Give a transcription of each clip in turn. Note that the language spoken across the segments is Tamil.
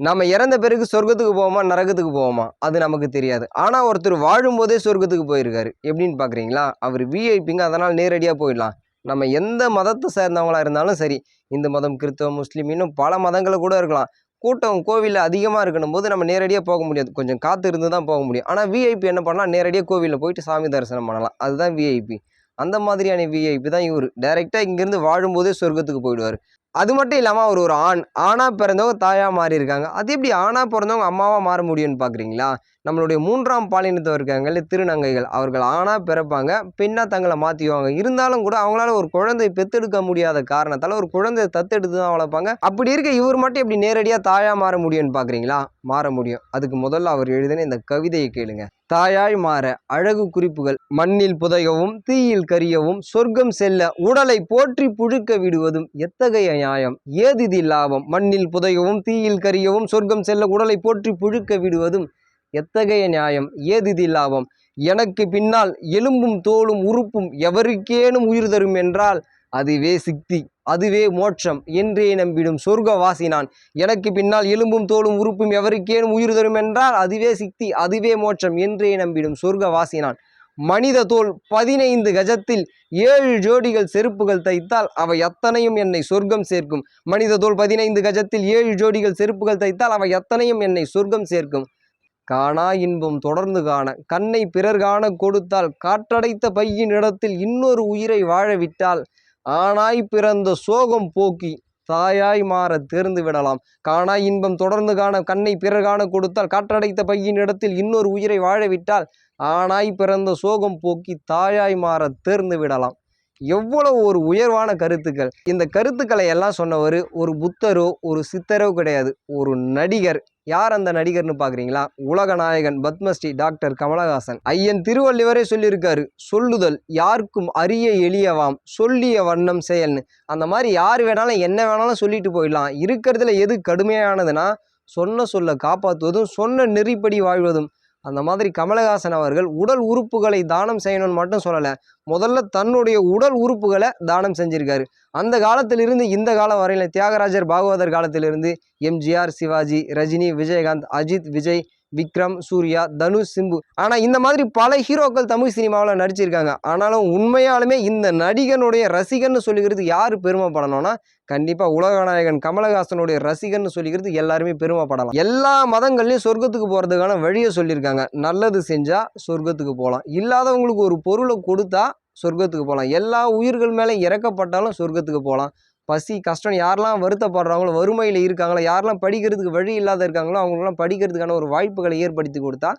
நம்ம இறந்த பிறகு சொர்க்கத்துக்கு போவோமா நரகத்துக்கு போவோமா? அது நமக்கு தெரியாது. ஆனால் ஒருத்தர் வாழும்போதே சொர்க்கத்துக்கு போயிருக்காரு. எப்படின்னு பார்க்குறீங்களா அவர் விஐபிங்க அதனால் நேரடியாக போயிடலாம். நம்ம எந்த மதத்தை சேர்ந்தவங்களாக இருந்தாலும் சரி இந்து மதம் கிறிஸ்தவம் முஸ்லீம் இன்னும் பல மதங்களை கூட இருக்கலாம். கூட்டம் கோவிலில் அதிகமாக இருக்கணும் போது நம்ம நேரடியாக போக முடியாது. கொஞ்சம் காத்து இருந்து தான் போக முடியும். ஆனால் விஐபி என்ன பண்ணலாம்? நேரடியாக கோவிலில் போயிட்டு சாமி தரிசனம் பண்ணலாம். அதுதான் விஐபி அந்த மாதிரியான விஐபி தான் இவர். டைரெக்டாக இங்கேருந்து வாழும்போதே சொர்க்கத்துக்கு போயிடுவார். அது மட்டும் இல்லாமல் அவர் ஒரு ஆண் ஆணாக பிறந்தவங்க தாயாக மாறியிருக்காங்க. அது எப்படி ஆணாக பிறந்தவங்க அம்மாவாக மாற முடியும்னு பார்க்குறீங்களா நம்மளுடைய மூன்றாம் பாலினத்தவர் இருக்காங்கல்ல திருநங்கைகள். அவர்கள் ஆணாக பிறப்பாங்க. பெண்ணாக தங்களை மாற்றிக்குவாங்க இருந்தாலும் கூட அவங்களால ஒரு குழந்தை பெத்தெடுக்க முடியாத காரணத்தால் ஒரு குழந்தையை தத்தெடுத்து தான் வளர்ப்பாங்க. அப்படி இருக்க இவர் மட்டும் எப்படி நேரடியாக தாயாக மாற முடியும்னு பார்க்குறீங்களா மாற முடியும். அதுக்கு முதல்ல அவர் எழுதின இந்த கவிதையை கேளுங்க. தாயாய் மாற அழகு குறிப்புகள் மண்ணில் புதையவும் தீயில் கரியவும் சொர்க்கம் செல்ல உடலை போற்றி புழுக்க விடுவதும் எத்தகைய நியாயம்? ஏதிதி லாபம்? மண்ணில் புதையவும் தீயில் கரியவும் சொர்க்கம் செல்ல உடலை போற்றி புழுக்க விடுவதும் எத்தகைய நியாயம்? ஏதிதி லாபம்? எனக்கு பின்னால் எலும்பும் தோலும் உறுப்பும் எவருக்கேனும் உயிர் தரும் என்றால் அதுவே சித்தி அதுவே மோட்சம் என்றே நம்பிடும் சொர்க்கவாசி நான் எனக்கு பின்னால் எலும்பும் தோளும் உறுப்பும் எவருக்கேனும் உயிர் தரும் என்றால் அதுவே சித்தி அதுவே மோட்சம் என்றே நம்பிடும் சொர்க்கவாசி நான் மனித தோல் பதினைந்து கஜத்தில் ஏழு ஜோடிகள் செருப்புகள் தைத்தால் அவை அத்தனையும் என்னை சொர்க்கம் சேர்க்கும். மனித தோல் பதினைந்து கஜத்தில் ஏழு ஜோடிகள் செருப்புகள் தைத்தால் அவை அத்தனையும் என்னை சொர்க்கம் சேர்க்கும். காணா இன்பம் தொடர்ந்து காண. கண்ணை பிறர் காண கொடுத்தால் காற்றடைத்த பையின் இடத்தில் இன்னொரு உயிரை வாழ விட்டால் ஆனாய் பிறந்த சோகம் போக்கி தாயாய் மாற தேர்ந்து விடலாம். காணா இன்பம் தொடர்ந்து காண கண்ணை பிறர் காண கொடுத்தால் காற்றடைத்த பையின் இடத்தில் இன்னொரு உயிரை வாழ விட்டால் ஆனாய் பிறந்த சோகம் போக்கி தாயாய் மாற தேர்ந்து விடலாம். எவ்வளவு ஒரு உயர்வான கருத்துக்கள். இந்த கருத்துக்களை எல்லாம் சொன்னவர் ஒரு புத்தரோ ஒரு சித்தரோ கிடையாது. ஒரு நடிகர் யார் அந்த நடிகர்னு பார்க்குறீங்களா? உலக நாயகன் பத்மஸ்ரீ டாக்டர் கமலஹாசன். ஐயன் திருவள்ளுவரே சொல்லியிருக்காரு. சொல்லுதல் யாருக்கும் அரிய எளியவாம் சொல்லிய வண்ணம் செயல்னு. அந்த மாதிரி யார் வேணாலும் என்ன வேணாலும் சொல்லிட்டு போயிடலாம். இருக்கிறதுல எது கடுமையானதுன்னா சொன்ன சொல்ல காப்பாற்றுவதும் சொன்ன நெறிப்படி வாழ்வதும். அந்த மாதிரி கமலஹாசன் அவர்கள் உடல் உறுப்புகளை தானம் செய்யணும்னு மட்டும் சொல்லலை. முதல்ல தன்னுடைய உடல் உறுப்புகளை தானம் செஞ்சுருக்காரு. அந்த காலத்திலிருந்து இந்த காலம் வரையில தியாகராஜர் பாகவதர் காலத்திலிருந்து எம்ஜிஆர் சிவாஜி ரஜினி விஜயகாந்த் அஜித் விஜய் விக்ரம் சூர்யா தனுஷ் சிம்பு. ஆனால் இந்த மாதிரி பல ஹீரோக்கள் தமிழ் சினிமாவில் நடிச்சிருக்காங்க. ஆனாலும் உண்மையாலுமே இந்த நடிகனுடைய ரசிகன்னு சொல்லிக்கிறது யார் பெருமைப்படணும்னா கண்டிப்பாக உலகநாயகன் கமலஹாசனுடைய ரசிகன் சொல்லிக்கிறது எல்லாருமே பெருமைப்படலாம் எல்லா மதங்கள்லையும் சொர்க்கத்துக்கு போகிறதுக்கான வழியை சொல்லியிருக்காங்க. நல்லது செஞ்சால் சொர்க்கத்துக்கு போகலாம் இல்லாதவங்களுக்கு ஒரு பொருளை கொடுத்தா சொர்க்கத்துக்கு போகலாம் எல்லா உயிர்கள் மேலே இறக்கப்பட்டாலும் சொர்க்கத்துக்கு போகலாம் பசி கஷ்டம் யாரெல்லாம் வருத்தப்படுறாங்களோ வறுமையில் இருக்காங்களோ யாரெல்லாம் படிக்கிறதுக்கு வழி இல்லாத இருக்காங்களோ அவங்களுக்குலாம் படிக்கிறதுக்கான ஒரு வாய்ப்புகளை ஏற்படுத்தி கொடுத்தா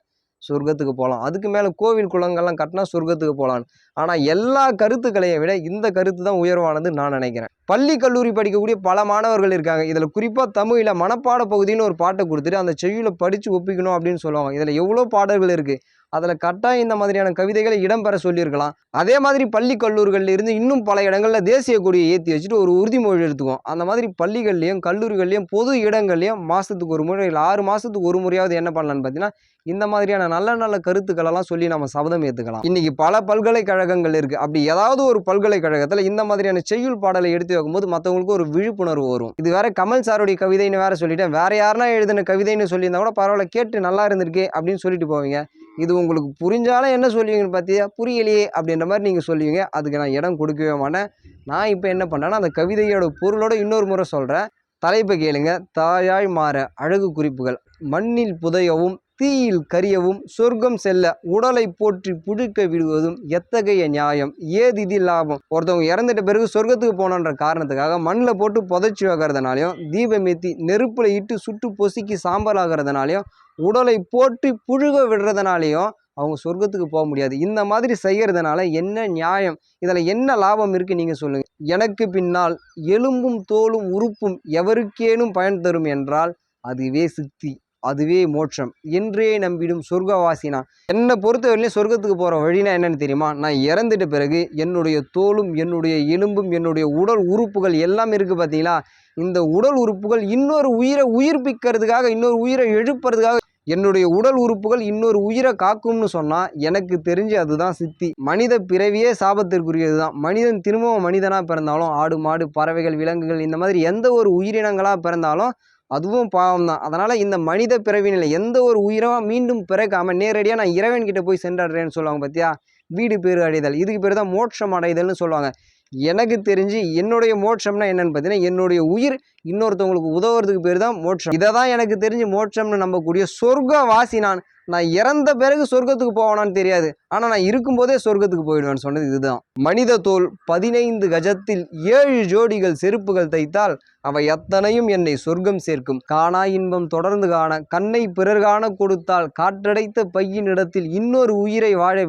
சொர்க்கத்துக்கு போகலாம் அதுக்கு மேலே கோவில் குளங்கள்லாம் கட்டினா சொர்க்கத்துக்கு போகலான்னு ஆனால் எல்லா கருத்துக்களையும் விட இந்த கருத்து தான் உயர்வானது நான் நினைக்கிறேன். பள்ளி கல்லூரி படிக்கக்கூடிய பல மாணவர்கள் இருக்காங்க. இதில் குறிப்பாக தமிழில் மனப்பாட பகுதின்னு ஒரு பாட்டை கொடுத்துட்டு அந்த செய்யுளை படித்து ஒப்பிக்கணும் அப்படின்னு சொல்லுவாங்க. இதில் எவ்வளோ பாடல்கள் இருக்குது அதில் கட்டாயம் இந்த மாதிரியான கவிதைகளை இடம்பெற சொல்லியிருக்கலாம். அதே மாதிரி பள்ளி கல்லூரிகளில் இருந்து இன்னும் பல இடங்களில் தேசிய கொடியை ஏற்றி வச்சுட்டு ஒரு உறுதிமொழி எடுத்துக்குவோம் அந்த மாதிரி பள்ளிகள்லேயும் கல்லூரிகள்லேயும் பொது இடங்கள்லையும் மாதத்துக்கு ஒரு முறை இல்லை ஆறு மாதத்துக்கு ஒரு முறையாவது என்ன பண்ணலான்னு பார்த்தீங்கன்னா இந்த மாதிரியான நல்ல நல்ல கருத்துக்களெல்லாம் சொல்லி நம்ம சபதம் ஏற்றுக்கலாம் இன்னைக்கு பல பல்கலைக்கழகங்கள் இருக்குது அப்படி ஏதாவது ஒரு பல்கலைக்கழகத்தில் இந்த மாதிரியான செய்யுள் பாடலை எடுத்து வைக்கும்போது மற்றவங்களுக்கு ஒரு விழிப்புணர்வு வரும். இது வேற கமல் சாருடைய கவிதைன்னு வேற சொல்லிட்டேன். வேற யாருனா எழுதின கவிதைன்னு சொல்லியிருந்தா கூட பரவாயில்ல கேட்டு நல்லா இருந்திருக்கே அப்படின்னு சொல்லிட்டு போவீங்க. இது உங்களுக்கு புரிஞ்சாலும் என்ன சொல்லுவீங்கன்னு பார்த்தியா புரியலையே அப்படின்ற மாதிரி நீங்கள் சொல்லுவீங்க. அதுக்கு நான் இடம் கொடுக்கவே மாட்டேன். நான் இப்போ என்ன பண்ணேன்னா அந்த கவிதையோட பொருளோட இன்னொரு முறை சொல்கிறேன் தலைப்பை கேளுங்க. தாயாய் மாற அழகு குறிப்புகள். மண்ணில் புதையவும் தீயில் கரியவும் சொர்க்கம் செல்ல உடலை போற்றி புழுக்க விடுவதும் எத்தகைய நியாயம்? ஏது இது லாபம்? ஒருத்தவங்க இறந்துட்ட பிறகு சொர்க்கத்துக்கு போனன்ற காரணத்துக்காக மண்ணில் போட்டு புதைச்சி வைக்கிறதுனாலையும் தீபம் ஏற்றி நெருப்பில் இட்டு சுட்டு பொசுக்கி சாம்பல் ஆகிறதுனாலையும் உடலை போற்றி புழுக விடுறதுனாலையும் அவங்க சொர்க்கத்துக்கு போக முடியாது. இந்த மாதிரி செய்கிறதுனால என்ன நியாயம்? இதில் என்ன லாபம் இருக்குது நீங்கள் சொல்லுங்கள் எனக்கு பின்னால் எலும்பும் தோலும் உறுப்பும் எவருக்கேனும் பயன் தரும் என்றால் அதுவே சித்தி. அதுவே மோட்சம். என்றே நம்பிடும் சொர்க்கவாசினா. என்னை பொறுத்தவரையிலையும் சொர்க்கத்துக்கு போகிற வழினா என்னென்னு தெரியுமா? நான் இறந்துட்ட பிறகு என்னுடைய தோலும் என்னுடைய எலும்பும் என்னுடைய உடல் உறுப்புகள் எல்லாம் இருக்குது பார்த்தீங்களா? இந்த உடல் உறுப்புகள் இன்னொரு உயிரை உயிர்ப்பிக்கிறதுக்காக இன்னொரு உயிரை எழுப்புறதுக்காக என்னுடைய உடல் உறுப்புகள் இன்னொரு உயிரை காக்கும்னு சொன்னால் எனக்கு தெரிஞ்சு அதுதான் சித்தி. மனித பிறவியே சாபத்திற்குரியது தான். மனிதன் திரும்பவும் மனிதனாக பிறந்தாலும் ஆடு மாடு பறவைகள் விலங்குகள் இந்த மாதிரி எந்த ஒரு உயிரினங்களாக பிறந்தாலும் அதுவும் பாவம் தான் அதனால் இந்த மனித பிறவினில் எந்த ஒரு உயிரும் மீண்டும் பிறக்காமல் நேரடியாக நான் இறைவன்கிட்ட போய் சென்றடைறேன்னு சொல்லுவாங்க பார்த்தியா வீடு பேர் அடைதல். இதுக்கு பேர் தான் மோட்சம் அடைதல்னு சொல்லுவாங்க. எனக்கு தெரிஞ்சு என்னுடைய மோட்சம்னா என்னன்னு பார்த்தீங்கன்னா என்னுடைய உயிர் இன்னொருத்தவங்களுக்கு உதவுறதுக்கு பேர் தான் மோட்சம். இதை தான் எனக்கு தெரிஞ்சு மோட்சம்னு நம்பக்கூடிய சொர்க்கவாசி நான். நான் இறந்த பிறகு சொர்க்கத்துக்கு போவானான்னு தெரியாது. ஆனால் நான் இருக்கும்போதே சொர்க்கத்துக்கு போயிடுவேன்னு சொன்னது இதுதான். மனித தோல் பதினைந்து கஜத்தில் ஏழு ஜோடிகள் செருப்புகள் தைத்தால் அவை அத்தனையும் என்னை சொர்க்கம் சேர்க்கும். காணா இன்பம் தொடர்ந்து காண கண்ணை பிறர் காண கொடுத்தால் காற்றடைத்த பையின் இடத்தில் இன்னொரு உயிரை வாழ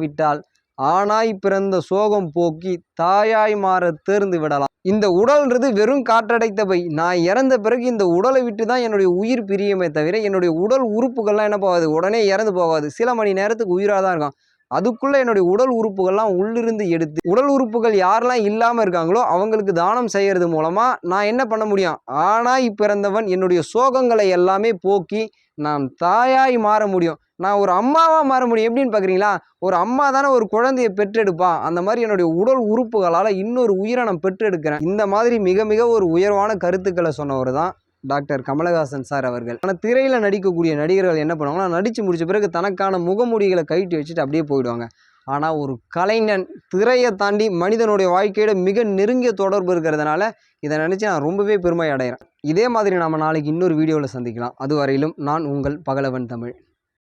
ஆனாய் பிறந்த சோகம் போக்கி தாயாய் மாற தேர்ந்து விடலாம். இந்த உடல்ன்றது வெறும் காற்றடைத்த பை. நான் இறந்த பிறகு இந்த உடலை விட்டு தான் என்னுடைய உயிர் பிரியுமே தவிர என்னுடைய உடல் உறுப்புகள்லாம் என்ன போகாது. உடனே இறந்து போகாது. சில மணி நேரத்துக்கு உயிராக தான் இருக்கும் அதுக்குள்ளே என்னுடைய உடல் உறுப்புகள்லாம் உள்ளிருந்து எடுத்து உடல் உறுப்புகள் யாரெல்லாம் இல்லாமல் இருக்காங்களோ அவங்களுக்கு தானம் செய்கிறது மூலமாக நான் என்ன பண்ண முடியும்? ஆனாய் பிறந்தவன் என்னுடைய சோகங்களை எல்லாமே போக்கி நான் தாயாய் மாற முடியும். நான் ஒரு அம்மாவாக மாற முடியும். எப்படின்னு பார்க்குறீங்களா ஒரு அம்மா தானே ஒரு குழந்தையை பெற்றெடுப்பா. அந்த மாதிரி என்னுடைய உடல் உறுப்புகளால் இன்னொரு உயிரை நான் பெற்றெடுக்கிறேன். இந்த மாதிரி மிக மிக ஒரு உயர்வான கருத்துக்களை சொன்னவர் தான் டாக்டர் கமலஹாசன் சார் அவர்கள். ஆனால் திரையில் நடிக்கக்கூடிய நடிகர்கள் என்ன பண்ணுவாங்கன்னா நடித்து முடித்த பிறகு தனக்கான முகமூடிகளை கழட்டி வச்சுட்டு அப்படியே போயிடுவாங்க. ஆனால் ஒரு கலைஞன் திரையை தாண்டி மனிதனுடைய வாழ்க்கையோட மிக நெருங்கிய தொடர்பு இருக்கிறதுனால இதை நினச்சி நான் ரொம்பவே பெருமை அடைகிறேன். இதே மாதிரி நம்ம நாளைக்கு இன்னொரு வீடியோவில் சந்திக்கலாம். அதுவரையிலும் நான் உங்கள் பகலவன் தமிழ்.